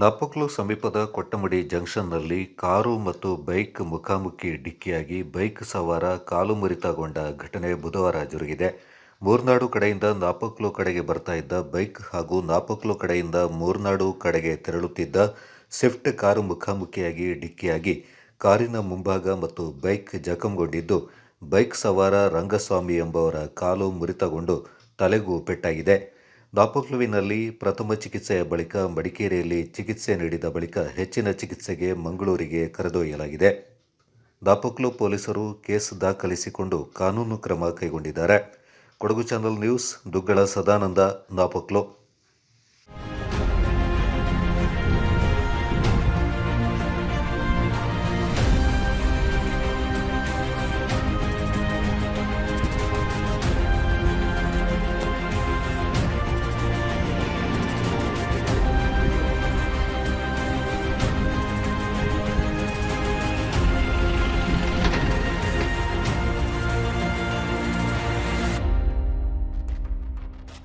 ನಾಪಕ್ಲು ಸಮೀಪದ ಕೊಟ್ಟಮಡಿ ಜಂಕ್ಷನ್ನಲ್ಲಿ ಕಾರು ಮತ್ತು ಬೈಕ್ ಮುಖಾಮುಖಿ ಡಿಕ್ಕಿಯಾಗಿ ಬೈಕ್ ಸವಾರ ಕಾಲು ಮುರಿತಗೊಂಡ ಘಟನೆ ಬುಧವಾರ ಜರುಗಿದೆ. ಮೂರ್ನಾಡು ಕಡೆಯಿಂದ ನಾಪಕ್ಲು ಕಡೆಗೆ ಬರ್ತಾ ಇದ್ದ ಬೈಕ್ ಹಾಗೂ ನಾಪಕ್ಲು ಕಡೆಯಿಂದ ಮೂರ್ನಾಡು ಕಡೆಗೆ ತೆರಳುತ್ತಿದ್ದ ಸ್ವಿಫ್ಟ್ ಕಾರು ಮುಖಾಮುಖಿಯಾಗಿ ಡಿಕ್ಕಿಯಾಗಿ ಕಾರಿನ ಮುಂಭಾಗ ಮತ್ತು ಬೈಕ್ ಜಖಂಗೊಂಡಿದ್ದು, ಬೈಕ್ ಸವಾರ ರಂಗಸ್ವಾಮಿ ಎಂಬವರ ಕಾಲು ಮುರಿತಗೊಂಡು ತಲೆಗೂ ಪೆಟ್ಟಾಗಿದೆ. ನಾಪಕ್ಲುವಿನಲ್ಲಿ ಪ್ರಥಮ ಚಿಕಿತ್ಸೆಯ ಬಳಿಕ ಮಡಿಕೇರಿಯಲ್ಲಿ ಚಿಕಿತ್ಸೆ ನೀಡಿದ ಬಳಿಕ ಹೆಚ್ಚಿನ ಚಿಕಿತ್ಸೆಗೆ ಮಂಗಳೂರಿಗೆ ಕರೆದೊಯ್ಯಲಾಗಿದೆ. ದಾಪೋಕ್ಲು ಪೊಲೀಸರು ಕೇಸ್ ದಾಖಲಿಸಿಕೊಂಡು ಕಾನೂನು ಕ್ರಮ ಕೈಗೊಂಡಿದ್ದಾರೆ. Kodagu channel news, Duggala Sadananda Napoklu